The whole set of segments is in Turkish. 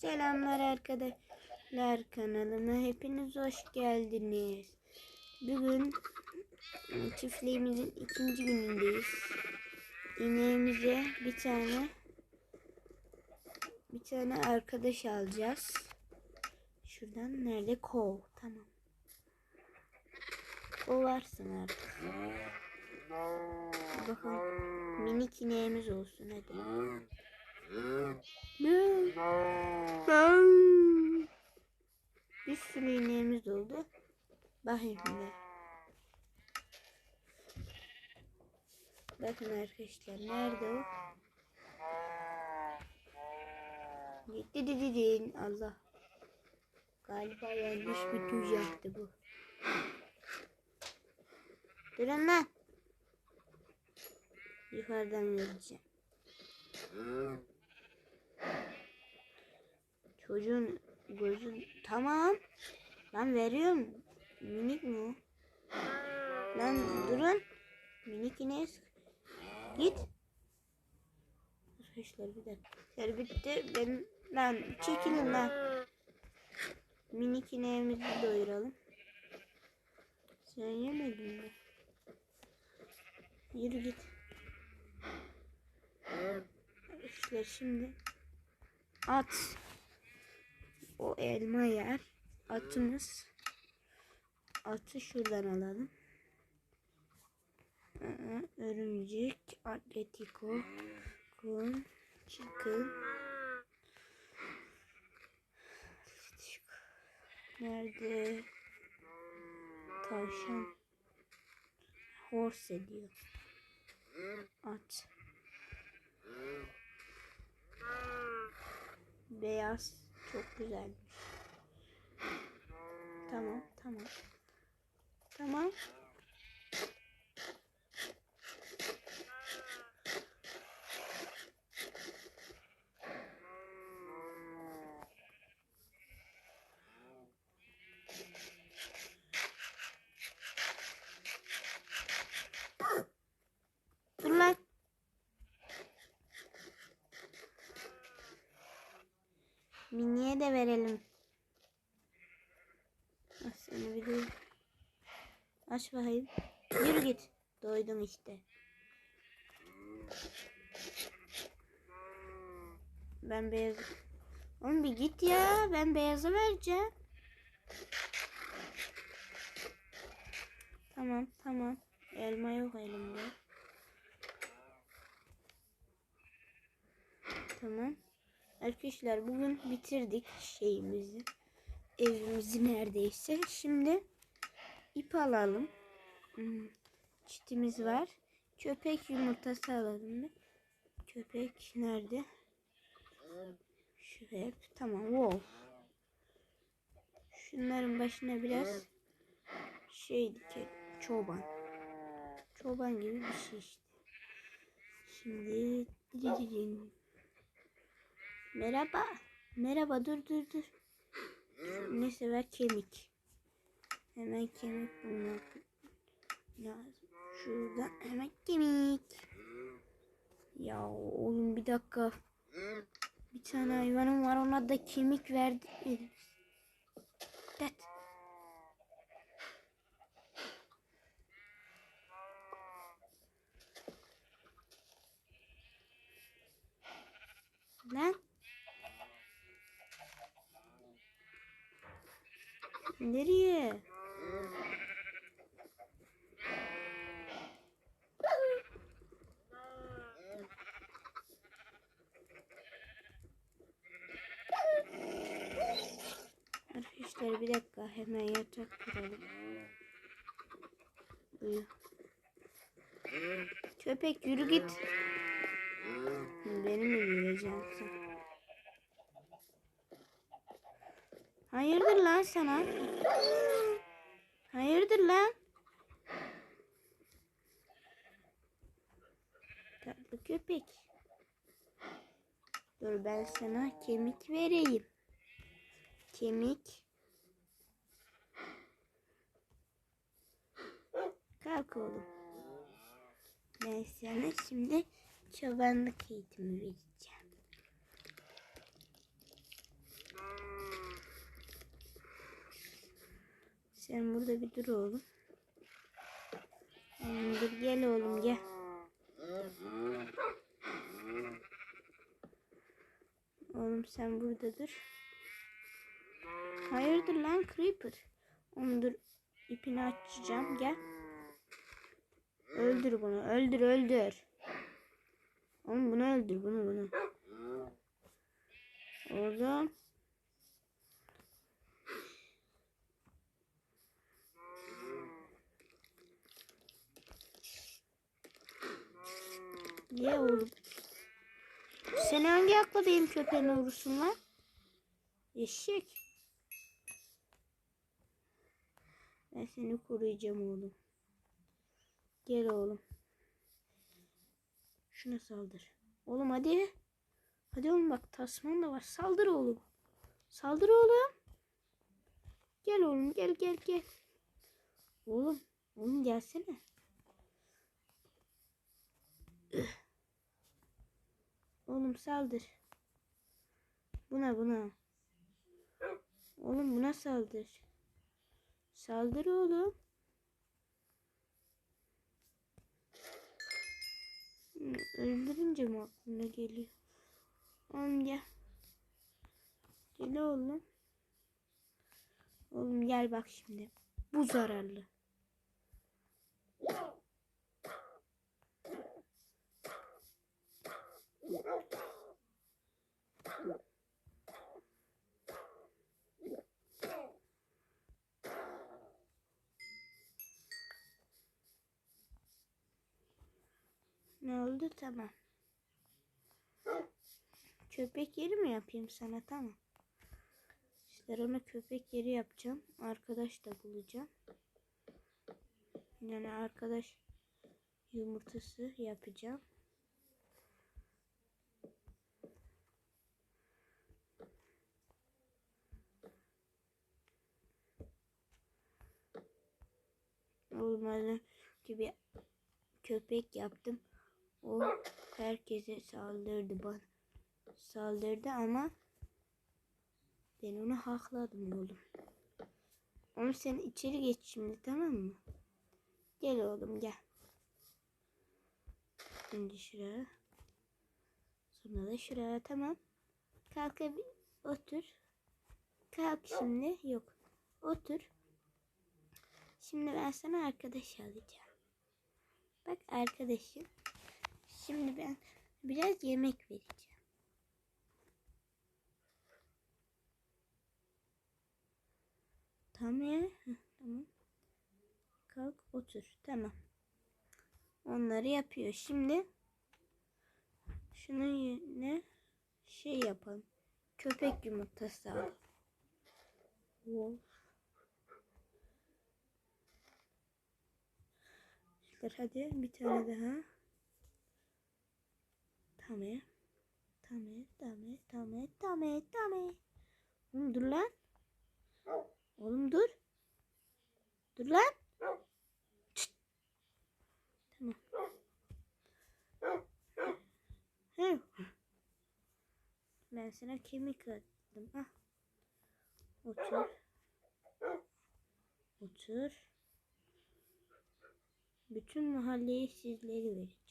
Selamlar arkadaşlar kanalıma hepiniz hoş geldiniz. Bugün çiftliğimizin ikinci günündeyiz. İneğimize bir tane bir tane arkadaş alacağız. Şuradan nerede kov tamam. Kovarsın artık. Bakalım minik ineğimiz olsun hadi. Mü. Bir sürü ineğimiz oldu. Bakayım şimdi. Bakın arkadaşlar nerede o? Gitti dididin Allah. Galiba yanlış bir tuş yaptı bu. Durun lan. Yukarıdan vereceğim. Çocuğun gözü tamam. Lan veriyorum. Minik mi? Lan durun. Minik ineği Git. Arkadaşlar bir dakika. Ser bitti. Ben lan çekilin lan. Minik ineğimizi doyuralım. Sen yemedin mi? Yürü git. Arkadaşlar şimdi at o elma yer. Atımız. Atı şuradan alalım. Aa, örümcek atletico kun chicken. Nerede? Tavşan. Horse diyor. At. Beyaz çok güzelmiş. Tamam, tamam. Tamam. Dur lan. De verelim. Aç seni bir de. Aç bakayım. Yürü git. Doydum işte. Ben beyaz... Oğlum bir git ya. Ben beyaza vereceğim. Tamam tamam. Elma yok elimde. Tamam. Arkadaşlar bugün bitirdik şeyimizi. Evimizi neredeyse. Şimdi ip alalım. Hmm, Çitimiz var. Köpek yumurtası alalım bir. Köpek nerede? Şu hep. Tamam. Wow. Şunların başına biraz şey dikelim. Çoban. Çoban gibi bir şey işte. Şimdi. Merhaba. Merhaba dur dur dur. Ne sever kemik. Hemen kemik bulmak lazım. Şurada hemen kemik. Ya oğlum bir dakika. Bir tane hayvanım var ona da kemik verdi. Det. Lan. Nereye? Arkadaşlar bir dakika hemen yatak kuralım. Uyu. Köpek yürü git. Beni mi yiyeceksin? Hayırdır lan sana? Hayırdır lan? Tatlı köpek. Dur ben sana kemik vereyim. Kemik. Kalk oğlum. Ben sana şimdi çobanlık eğitimi vereceğim. Sen burada bir dur oğlum. Dur gel oğlum gel. Oğlum sen burada dur. Hayırdır lan Creeper? Onu dur ipini açacağım gel. Öldür bunu öldür öldür. Oğlum bunu öldür bunu bunu. Oğlum. Ye oğlum. Sen hangi akla benim köpeğime vurursun lan? Eşek. Ben seni koruyacağım oğlum. Gel oğlum. Şuna saldır. Oğlum hadi. Hadi oğlum bak tasman da var. Saldır oğlum. Saldır oğlum. Gel oğlum gel gel gel. Oğlum. Oğlum gelsene. Oğlum saldır. Buna buna. Oğlum buna saldır. Saldır oğlum. Öldürünce mi aklına geliyor? Oğlum gel. Gel oğlum. Oğlum gel bak şimdi. Bu zararlı. Ne oldu? Tamam. Köpek yeri mi yapayım sana? Tamam. İşte ona köpek yeri yapacağım. Arkadaş da bulacağım. Yani arkadaş yumurtası yapacağım. Olmadı gibi köpek yaptım. O herkese saldırdı bana. Saldırdı ama ben onu hakladım oğlum. Oğlum sen içeri geç şimdi tamam mı? Gel oğlum gel. Önce şuraya. Sonra da şuraya tamam. Kalk bir otur. Kalk şimdi. Yok. Otur. Şimdi ben sana arkadaş alacağım. Bak arkadaşım. Şimdi ben biraz yemek vereceğim. Tamam ya. Tamam. Kalk otur. Tamam. Onları yapıyor. Şimdi şunun yerine şey yapalım. Köpek yumurtası alalım. Wolf. Hadi bir tane daha. Tamam. Tamam, tamam, tamam, tamam, tamam. Oğlum dur lan. Oğlum dur. Dur lan. Çıt. Tamam. Ben sana kemik attım. Ah. Otur. Otur. Bütün mahalleye sizleri vereceğim.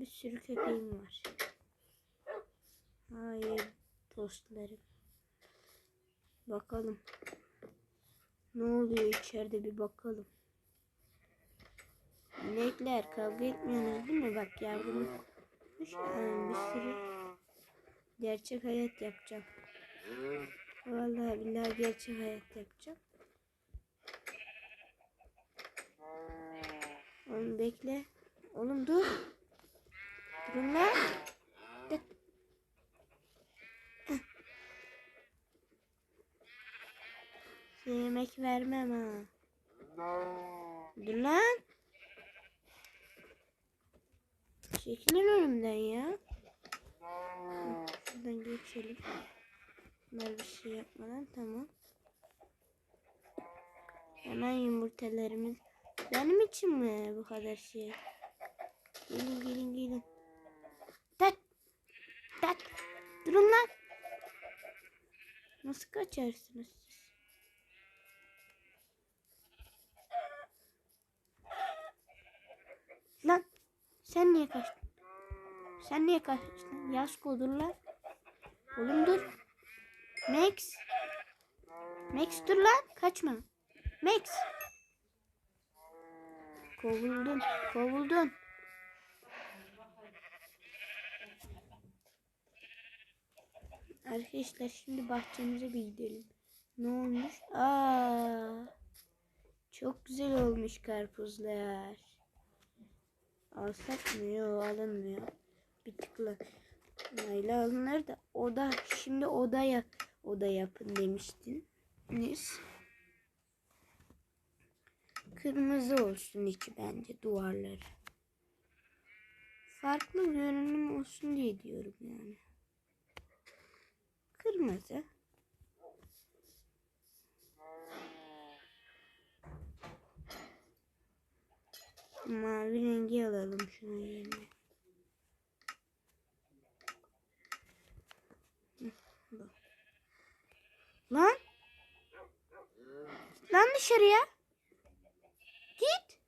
Bir sürü köpeğim var. Hayır dostlarım. Bakalım. Ne oluyor içeride bir bakalım. İnekler kavga etmiyorsunuz değil mi? Bak yavrum. Bir sürü gerçek hayat yapacağım. Vallahi billahi gerçek hayat yapacağım. Oğlum bekle. Oğlum dur. Size yemek vermem ha. Dur lan. Çekilin önümden ya. Şuradan geçelim. Bunlar bir şey yapmadan tamam. Hemen yumurtalarımız. Benim için mi bu kadar şey? Gelin gelin gelin. Durun lan. Nasıl kaçarsınız siz? Lan sen niye kaçtın? Sen niye kaçtın? Yasko dur lan. Oğlum dur. Max. Max dur lan. Kaçma. Max. Kovuldun. Kovuldun. Arkadaşlar şimdi bahçemize bir gidelim. Ne olmuş? Aa, çok güzel olmuş karpuzlar. Alsak mı? Yok alınmıyor. Bir tıkla. Naila alınır da oda şimdi odaya oda yapın demiştiniz. Kırmızı olsun içi bence duvarları. Farklı görünüm olsun diye diyorum yani. Kırmızı. Mavi rengi alalım şunun yerine. Lan. Lan dışarıya. Git.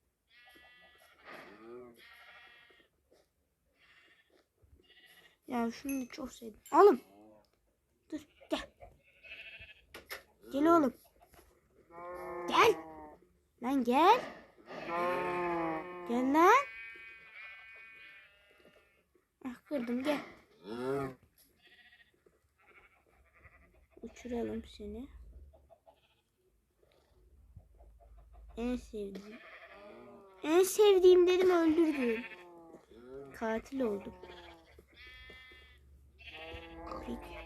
Ya şunu çok sevdim. Oğlum. Dur gel. Gel oğlum. Gel. Lan gel. Gel lan. Ah kırdım gel. Uçuralım seni. En sevdiğim. En sevdiğim dedim öldürdüm. Katil oldum.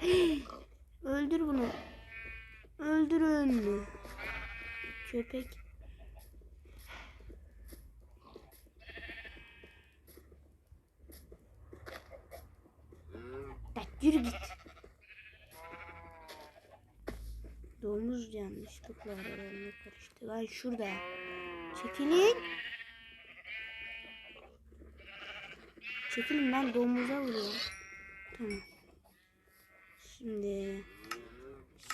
Öldür bunu. Öldürün. Köpek. Bak yürü git. Domuz yanlışlıkla aralarına karıştı. Lan şurada. Çekilin. Çekilin ben domuza vuruyorum. Tamam. Şimdi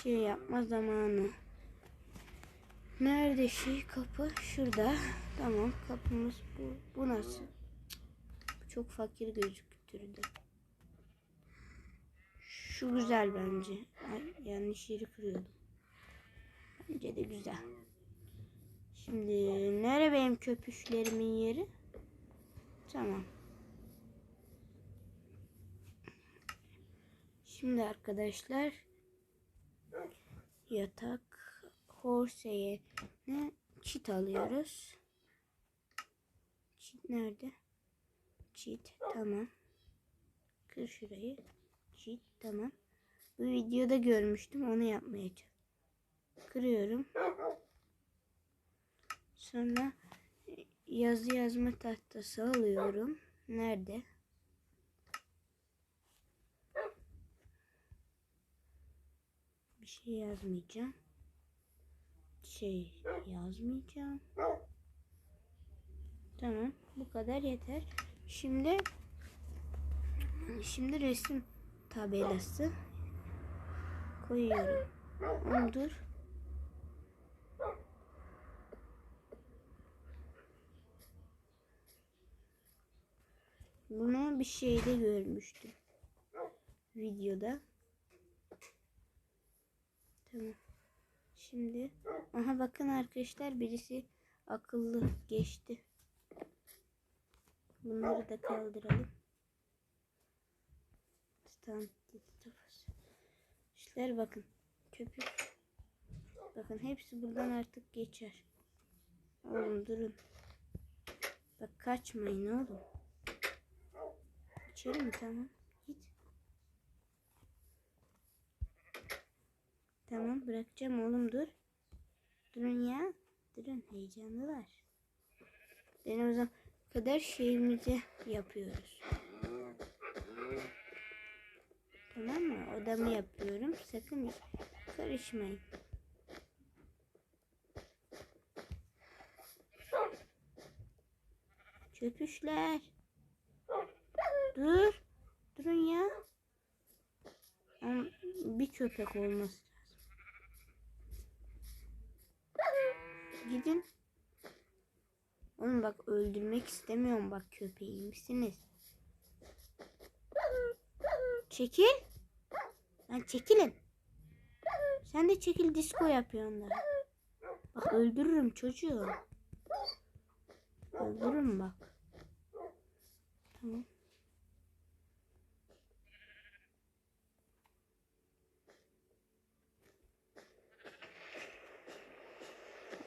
şey yapma zamanı. Nerede şey kapı? Şurada. Tamam kapımız bu. Bu nasıl? Çok fakir gözüktürdü. Şu güzel bence. Yanlış yeri kırıyordum. Bence de güzel. Şimdi nere benim köpüşlerimin yeri? Tamam. Şimdi arkadaşlar yatak horseye ne çit alıyoruz. Çit nerede? Çit tamam. Kır şurayı. Çit tamam. Bu videoda görmüştüm onu yapmaya. Kırıyorum. Sonra yazı yazma tahtası alıyorum. Nerede? Bir şey yazmayacağım. Şey yazmayacağım. Tamam. Bu kadar yeter. Şimdi şimdi resim tabelası koyuyorum. Dur. Bunu bir şeyde görmüştüm. Videoda. Tamam. Şimdi aha bakın arkadaşlar birisi akıllı geçti. Bunları da kaldıralım. Tamam. İşler bakın. Köpük. Bakın hepsi buradan artık geçer. Oğlum durun. Bak kaçmayın oğlum. İçeri mi? Tamam. Git. Tamam bırakacağım oğlum dur. Durun ya. Durun heyecanlılar. Ben o zaman kadar şeyimizi yapıyoruz. Tamam mı? Odamı yapıyorum. Sakın karışmayın. Çöpüşler. Dur. Durun ya. Bir köpek olması lazım. Gidin. Oğlum bak öldürmek istemiyorum bak köpeği misiniz? Çekil. Lan çekilin. Sen de çekil disco yapıyorsun da. Bak öldürürüm çocuğu. Öldürürüm bak. Tamam.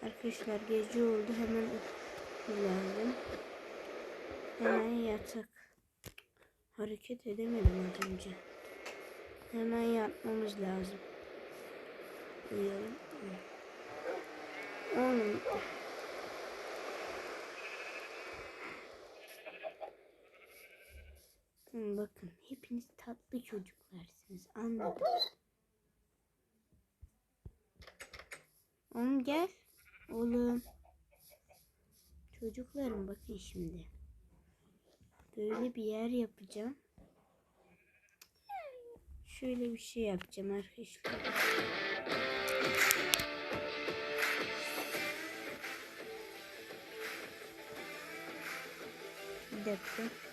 Arkadaşlar gece oldu hemen lazım. Hemen yatak. Hareket edemedim az önce. Hemen yatmamız lazım. Uyuyalım. Oğlum. Bakın hepiniz tatlı çocuklarsınız anladım. Oğlum gel. Oğlum. Çocuklarım bakın şimdi. Böyle bir yer yapacağım. Şöyle bir şey yapacağım arkadaşlar. Bir dakika.